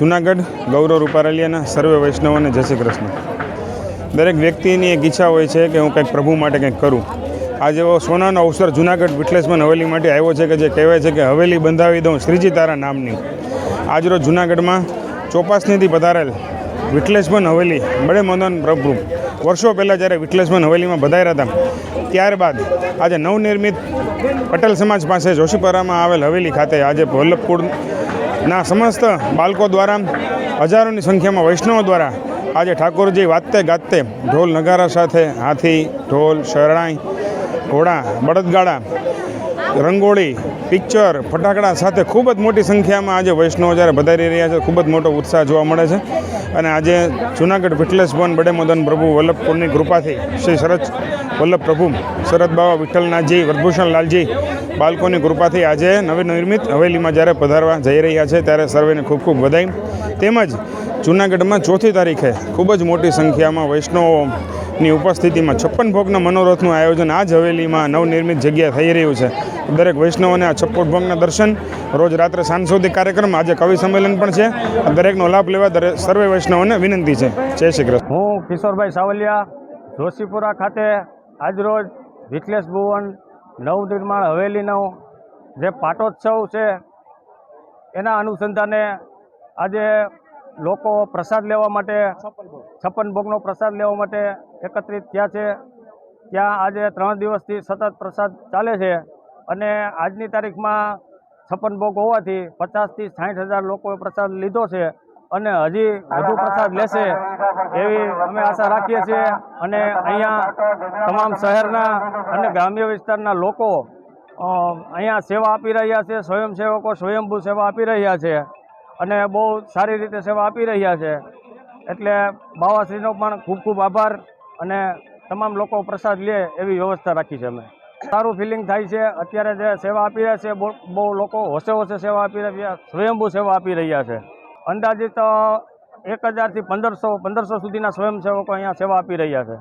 જુનાગઢ, ગૌરવ રૂપારેલિયાના સર્વે વૈષ્ણવોને જય શ્રી કૃષ્ણ. દરેક વ્યક્તિની એક ઈચ્છા હોય છે કે હું કંઈક પ્રભુ માટે કંઈક કરું. આજે એવો સોનાનો અવસર જુનાગઢ વિઠલેશ્વર હવેલી માટે આવ્યો છે કે જે કહેવાય છે કે હવેલી બંધાવી દઉં શ્રીજી તારા નામની. આજરોજ જુનાગઢમાં ચોપાસનીથી પધારેલ વિઠલેશ્વર હવેલી બડે મદન પ્રભુ વર્ષો પહેલાં જ્યારે વિઠલેશ્વર હવેલીમાં પધાર્યા હતા, ત્યારબાદ આજે નવનિર્મિત પટેલ સમાજ પાસે જોશીપરામાં આવેલ હવેલી ખાતે આજે વલ્લભપુર ના, સમસ્ત બાળકો દ્વારા, હજારોની સંખ્યામાં વૈષ્ણવો દ્વારા આજે ઠાકોરજી વાતે ગાતે ઢોલ નગારા સાથે હાથી, ઢોલ, શરણાઈ, ઘોડા, બળદગાડા રંગોળી પિક્ચર ફટાકડા સાથે ખૂબ જ મોટી સંખ્યામાં આજે વૈષ્ણવો જ્યારે વધારી રહ્યા છે, ખૂબ જ મોટો ઉત્સાહ જોવા મળે છે. અને આજે જુનાગઢ વિઠ્ઠલેશ ભવન બડે મદન પ્રભુ વલ્લભપુરની કૃપાથી શ્રી શરદ વલ્લભ પ્રભુ શરદ બાબા વિઠ્ઠલનાથજી, વરભૂષણ લાલજી બાળકોની કૃપાથી આજે નવી નિર્મિત હવેલીમાં જ્યારે પધારવા જઈ રહ્યા છે, ત્યારે સર્વેને ખૂબ ખૂબ વધાઈ તેમજ જૂનાગઢમાં ચોથી તારીખે ખૂબ જ મોટી સંખ્યામાં વૈષ્ણવોની ઉપસ્થિતિમાં છપ્પન ભોગના મનોરથનું આયોજન આ જ હવેલીમાં નવનિર્મિત જગ્યા થઈ રહ્યું છે. દરેક વૈષ્ણવોને આ છપ્પન ભોગના દર્શન રોજ રાત્રે સાંસ્કૃતિક કાર્યક્રમ આજે કવિ સંમેલન પણ છે. દરેકનો લાભ લેવા દરેક સર્વે વૈષ્ણવોને વિનંતી છે. જય શ્રી કૃષ્ણ. હું કિશોરભાઈ સાવલિયા, જોશીપુરા ખાતે આજરોજ વિઠલેશ ભુવન નવનિર્માણ હવેલીનો જે પાટોત્સવ છે, એના અનુસંધાને આજે લોકો પ્રસાદ લેવા માટે છપ્પન ભોગનો પ્રસાદ લેવા માટે એકત્રિત થયા છે. ત્યાં આજે ત્રણ દિવસથી સતત પ્રસાદ ચાલે છે અને આજની તારીખમાં છપ્પન ભોગ હોવાથી પચાસથી સાઠ હજાર લોકોએ પ્રસાદ લીધો છે અને હજી વધુ પ્રસાદ લેશે એવી અમે આશા રાખીએ છીએ. અને અહીંયા તમામ શહેરના અને ગ્રામ્ય વિસ્તારના લોકો અહીંયા સેવા આપી રહ્યા છે. સ્વયંસેવકો સ્વયંભૂ સેવા આપી રહ્યા છે. અને બહુ સારી રીતે સેવા આપી રહ્યા છે. એટલે બાવાશ્રીનો પણ ખૂબ ખૂબ આભાર અને તમામ લોકો પ્રસાદ લે એવી વ્યવસ્થા રાખી છે અમે. સારું ફિલિંગ થાય છે. અત્યારે જે સેવા આપી રહ્યા છે, બહુ લોકો હોશે હોશે સેવા આપી રહ્યા સ્વયંભૂ સેવા આપી રહ્યા છે. અંદાજિત એક હજારથી પંદરસો પંદરસો સુધીના સ્વયંસેવકો અહીંયા સેવા આપી રહ્યા છે.